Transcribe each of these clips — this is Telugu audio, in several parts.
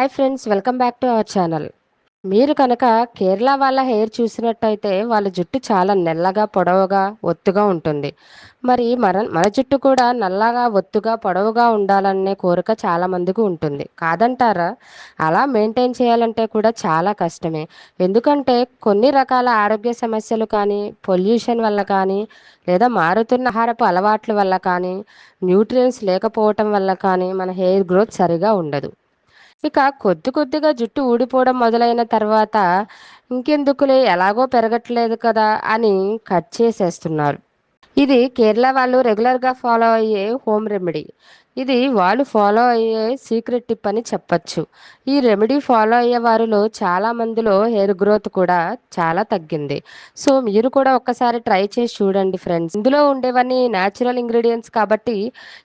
Hi friends welcome back to our channel. మీరు కనుక కేరళ వాళ్ళ హెయిర్ చూసినట్టయితే వాళ్ళ జుట్టు చాలా నల్లగా పొడవుగా ఒత్తుగా ఉంటుంది. మరి మన మన జుట్టు కూడా నల్లగా ఒత్తుగా పొడవుగా ఉండాలనే కోరిక చాలా మందికి ఉంటుంది. కాదంటారా? అలా మెయింటైన్ చేయాలంటే కూడా చాలా కష్టమే. ఎందుకంటే కొన్ని రకాల ఆరోగ్య సమస్యలు కానీ పొల్యూషన్ వల్ల కానీ లేదా మారుతున్న ఆహారపు అలవాట్ల వల్ల కానీ న్యూట్రియన్స్ లేకపోవటం వల్ల కానీ మన హెయిర్ గ్రోత్ సరిగా ఉండదు. ఇక కొద్ది కొద్దిగా జుట్టు ఊడిపోవడం మొదలైన తర్వాత ఇంకెందుకులే ఎలాగో పెరగట్లేదు కదా అని కట్ చేసేస్తున్నారు. ఇది కేరళ వాళ్ళు రెగ్యులర్గా ఫాలో అయ్యే హోమ్ రెమెడీ. ఇది వాళ్ళు ఫాలో అయ్యే సీక్రెట్ టిప్ అని చెప్పచ్చు. ఈ రెమెడీ ఫాలో అయ్యే వారిలో చాలా మందిలో హెయిర్ గ్రోత్ కూడా చాలా తగ్గింది. సో మీరు కూడా ఒక్కసారి ట్రై చేసి చూడండి ఫ్రెండ్స్. ఇందులో ఉండేవన్నీ న్యాచురల్ ఇంగ్రీడియంట్స్ కాబట్టి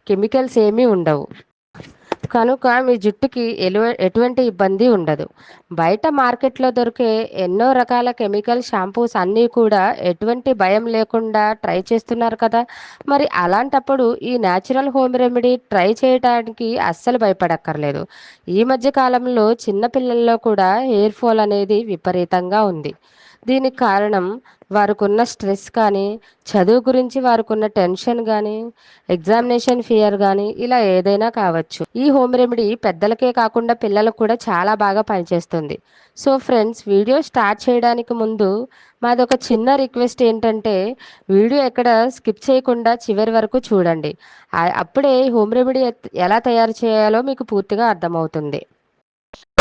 కెమికల్స్ ఏమీ ఉండవు. కనుక మీ జుట్టుకి ఎలు ఎటువంటి ఇబ్బంది ఉండదు. బయట మార్కెట్లో దొరికే ఎన్నో రకాల కెమికల్ షాంపూస్ అన్నీ కూడా ఎటువంటి భయం లేకుండా ట్రై చేస్తున్నారు కదా. మరి అలాంటప్పుడు ఈ న్యాచురల్ హోమ్ రెమెడీ ట్రై చేయడానికి అస్సలు భయపడక్కర్లేదు. ఈ మధ్య కాలంలో చిన్నపిల్లల్లో కూడా హెయిర్ ఫాల్ అనేది విపరీతంగా ఉంది. దీనికి కారణం వారికున్న స్ట్రెస్ కానీ చదువు గురించి వారికున్న టెన్షన్ కానీ ఎగ్జామినేషన్ ఫియర్ కానీ ఇలా ఏదైనా కావచ్చు. ఈ హోమ్ రెమెడీ పెద్దలకే కాకుండా పిల్లలకు కూడా చాలా బాగా పనిచేస్తుంది. సో ఫ్రెండ్స్ వీడియో స్టార్ట్ చేయడానికి ముందు మాది ఒక చిన్న రిక్వెస్ట్ ఏంటంటే వీడియో ఎక్కడ స్కిప్ చేయకుండా చివరి వరకు చూడండి. అప్పుడే హోమ్ రెమెడీ ఎలా తయారు చేయాలో మీకు పూర్తిగా అర్థమవుతుంది.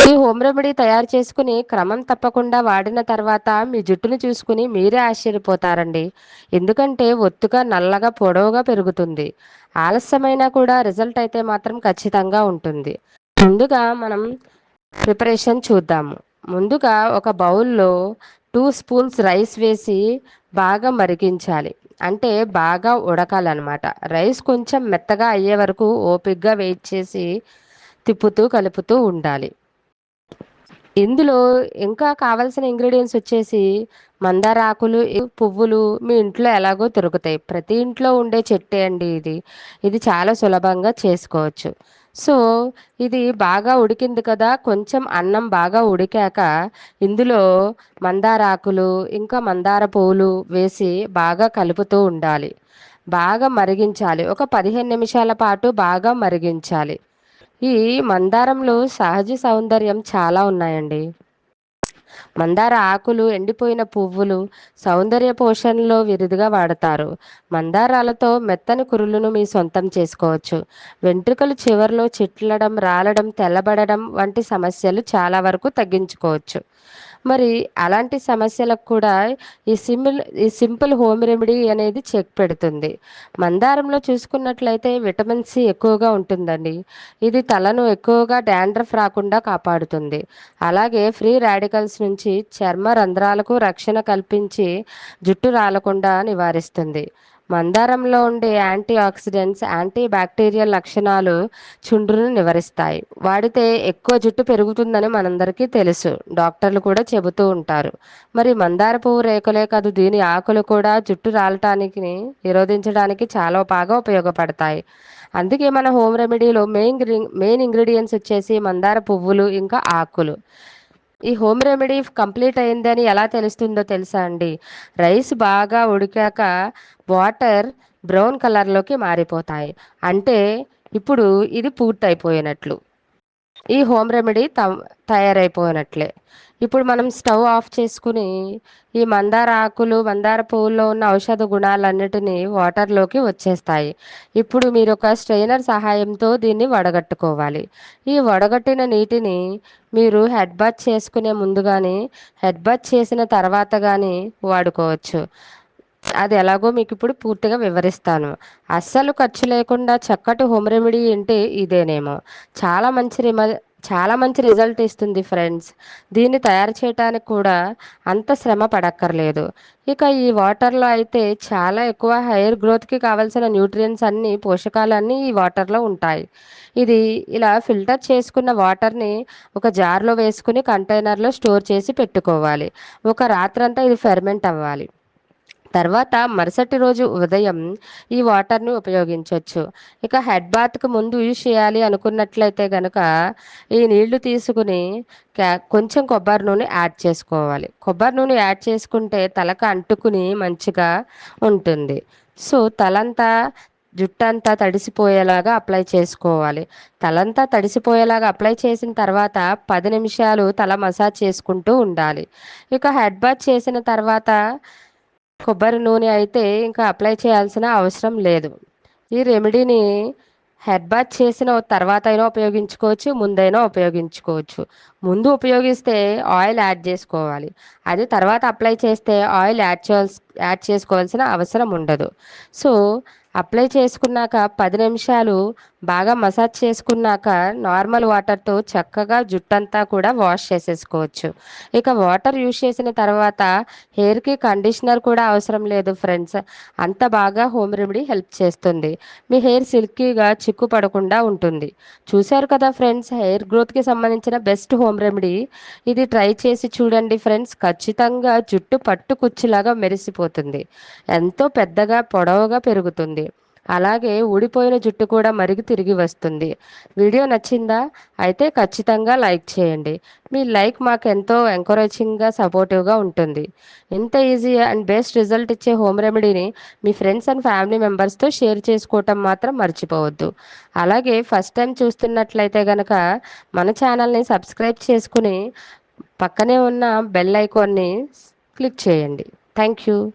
ఈ హోమ్ రెమెడీ తయారు చేసుకుని క్రమం తప్పకుండా వాడిన తర్వాత మీ జుట్టును చూసుకుని మీరే ఆశ్చర్యపోతారండి. ఎందుకంటే ఒత్తుగా నల్లగా పొడవుగా పెరుగుతుంది. ఆలస్యమైనా కూడా రిజల్ట్ అయితే మాత్రం ఖచ్చితంగా ఉంటుంది. ముందుగా మనం ప్రిపరేషన్ చూద్దాము. ముందుగా ఒక బౌల్లో టూ స్పూన్స్ రైస్ వేసి బాగా మరిగించాలి. అంటే బాగా ఉడకాలన్నమాట. రైస్ కొంచెం మెత్తగా అయ్యే వరకు ఓపిక్గా వెయిట్ చేసి తిప్పుతూ కలుపుతూ ఉండాలి. ఇందులో ఇంకా కావాల్సిన ఇంగ్రీడియంట్స్ వచ్చేసి మందార ఆకులు పువ్వులు మీ ఇంట్లో ఎలాగో దొరుకుతాయి. ప్రతి ఇంట్లో ఉండే చెట్టే అండి ఇది. ఇది చాలా సులభంగా చేసుకోవచ్చు. సో ఇది బాగా ఉడికింది కదా కొంచెం అన్నం బాగా ఉడికాక ఇందులో మందార ఆకులు ఇంకా మందార పువ్వులు వేసి బాగా కలుపుతూ ఉండాలి. బాగా మరిగించాలి. ఒక పదిహేను నిమిషాల పాటు బాగా మరిగించాలి. ఈ మందారంలో సహజ సౌందర్యం చాలా ఉన్నాయండి. మందార ఆకులు ఎండిపోయిన పువ్వులు సౌందర్య పోషణలో విరిదిగా వాడతారు. మందారాలతో మెత్తని కురులను మీ సొంతం చేసుకోవచ్చు. వెంట్రుకలు చివరిలో చిట్లడం రాలడం తెల్లబడడం వంటి సమస్యలు చాలా వరకు తగ్గించుకోవచ్చు. మరి అలాంటి సమస్యలకు కూడా ఈ సింపుల్ ఈ సింపుల్ హోమ్ రెమెడీ అనేది చెక్ పెడుతుంది. మందారంలో చూసుకున్నట్లయితే విటమిన్ సి ఎక్కువగా ఉంటుందండి. ఇది తలను ఎక్కువగా డాండ్రఫ్ రాకుండా కాపాడుతుంది. అలాగే ఫ్రీ రాడికల్స్ నుంచి చర్మ రంధ్రాలకు రక్షణ కల్పించి జుట్టు రాలకుండా నివారిస్తుంది. మందారంలో ఉండే యాంటీ ఆక్సిడెంట్స్ యాంటీ బ్యాక్టీరియల్ లక్షణాలు చుండ్రును నివారిస్తాయి. వాడితే ఎక్కువ జుట్టు పెరుగుతుందని మనందరికీ తెలుసు. డాక్టర్లు కూడా చెబుతూ ఉంటారు. మరి మందార పువ్వు రేకులే కాదు దీని ఆకులు కూడా జుట్టు రాలటానికి నిరోధించడానికి చాలా బాగా ఉపయోగపడతాయి. అందుకే మన హోమ్ రెమెడీలో మెయిన్ మెయిన్ ఇంగ్రీడియంట్స్ వచ్చేసి మందార పువ్వులు ఇంకా ఆకులు. ఈ హోమ్ రెమెడీ కంప్లీట్ అయిందని ఎలా తెలుస్తుందో తెలుసా అండి? రైస్ బాగా ఉడికాక వాటర్ బ్రౌన్ కలర్లోకి మారిపోతాయి. అంటే ఇప్పుడు ఇది పూర్తయిపోయినట్లు. ఈ హోమ్ రెమెడీ తయారైపోయినట్లే. ఇప్పుడు మనం స్టవ్ ఆఫ్ చేసుకుని ఈ మందార ఆకులు మందార పువ్వుల్లో ఉన్న ఔషధ గుణాలన్నిటినీ వాటర్లోకి వచ్చేస్తాయి. ఇప్పుడు మీరు ఒక స్ట్రైనర్ సహాయంతో దీన్ని వడగట్టుకోవాలి. ఈ వడగట్టిన నీటిని మీరు హెడ్ బాత్ చేసుకునే ముందు కానీ హెడ్ బాత్ చేసిన తర్వాత కానీ వాడుకోవచ్చు. అది ఎలాగో మీకు ఇప్పుడు పూర్తిగా వివరిస్తాను. అస్సలు ఖర్చు లేకుండా చక్కటి హోమ్ రెమెడీ అంటే ఇదేనేమో. చాలా మంచి రిమ చాలా మంచి రిజల్ట్ ఇస్తుంది ఫ్రెండ్స్ దీన్ని తయారు చేయడానికి కూడా అంత శ్రమ పడక్కర్లేదు. ఇక ఈ వాటర్లో అయితే చాలా ఎక్కువ హెయిర్ గ్రోత్కి కావాల్సిన న్యూట్రియన్స్ అన్ని పోషకాలన్నీ ఈ వాటర్లో ఉంటాయి. ఇది ఇలా ఫిల్టర్ చేసుకున్న వాటర్ని ఒక జార్లో వేసుకుని కంటైనర్లో స్టోర్ చేసి పెట్టుకోవాలి. ఒక రాత్రంతా ఇది ఫెర్మెంట్ అవ్వాలి. తర్వాత మరుసటి రోజు ఉదయం ఈ వాటర్ని ఉపయోగించవచ్చు ఇక హెడ్ బాత్కి ముందు యూజ్ చేయాలి అనుకున్నట్లయితే కనుక ఈ నీళ్ళు తీసుకుని కొంచెం కొబ్బరి నూనె యాడ్ చేసుకోవాలి. కొబ్బరి నూనె యాడ్ చేసుకుంటే తలకు అంటుకుని మంచిగా ఉంటుంది. సో తలంతా జుట్టంతా తడిసిపోయేలాగా అప్లై చేసుకోవాలి. తలంతా తడిసిపోయేలాగా అప్లై చేసిన తర్వాత పది నిమిషాలు తల మసాజ్ చేసుకుంటూ ఉండాలి. ఇక హెడ్ బాత్ చేసిన తర్వాత కొబ్బరి నూనె అయితే ఇంకా అప్లై చేయాల్సిన అవసరం లేదు. ఈ రెమెడీని హెడ్ బాత్ చేసిన తర్వాత అయినా ఉపయోగించుకోవచ్చు ముందైనా ఉపయోగించుకోవచ్చు. ముందు ఉపయోగిస్తే ఆయిల్ యాడ్ చేసుకోవాలి. అది తర్వాత అప్లై చేస్తే ఆయిల్ యాడ్ చేయాల్సి యాడ్ చేసుకోవాల్సిన అవసరం ఉండదు. సో అప్లై చేసుకున్నాక పది నిమిషాలు బాగా మసాజ్ చేసుకున్నాక నార్మల్ వాటర్తో చక్కగా జుట్టంతా కూడా వాష్ చేసేసుకోవచ్చు. ఇక వాటర్ యూజ్ చేసిన తర్వాత హెయిర్కి కండిషనర్ కూడా అవసరం లేదు ఫ్రెండ్స్. అంత బాగా హోమ్ రెమెడీ హెల్ప్ చేస్తుంది. మీ హెయిర్ సిల్కీగా చిక్కు పడకుండా ఉంటుంది. చూశారు కదా ఫ్రెండ్స్ హెయిర్ గ్రోత్కి సంబంధించిన బెస్ట్ హోమ్ రెమెడీ? ఇది ట్రై చేసి చూడండి ఫ్రెండ్స్. ఖచ్చితంగా జుట్టు పట్టు కుచ్చిలాగా మెరిసిపోతుంది. ఎంతో పెద్దగా పొడవుగా పెరుగుతుంది. అలాగే ఊడిపోయిన జుట్టు కూడా మరిగి తిరిగి వస్తుంది. వీడియో నచ్చిందా? అయితే ఖచ్చితంగా లైక్ చేయండి. మీ లైక్ మాకు ఎంతో ఎంకరేజింగ్గా సపోర్టివ్గా ఉంటుంది. ఇంత ఈజీ అండ్ బెస్ట్ రిజల్ట్ ఇచ్చే హోమ్ రెమెడీని మీ ఫ్రెండ్స్ అండ్ ఫ్యామిలీ మెంబర్స్తో షేర్ చేసుకోవటం మాత్రం మర్చిపోవద్దు. అలాగే ఫస్ట్ టైం చూస్తున్నట్లయితే కనుక మన ఛానల్ని సబ్స్క్రైబ్ చేసుకుని పక్కనే ఉన్న బెల్ ఐకాన్ని క్లిక్ చేయండి. Thank you.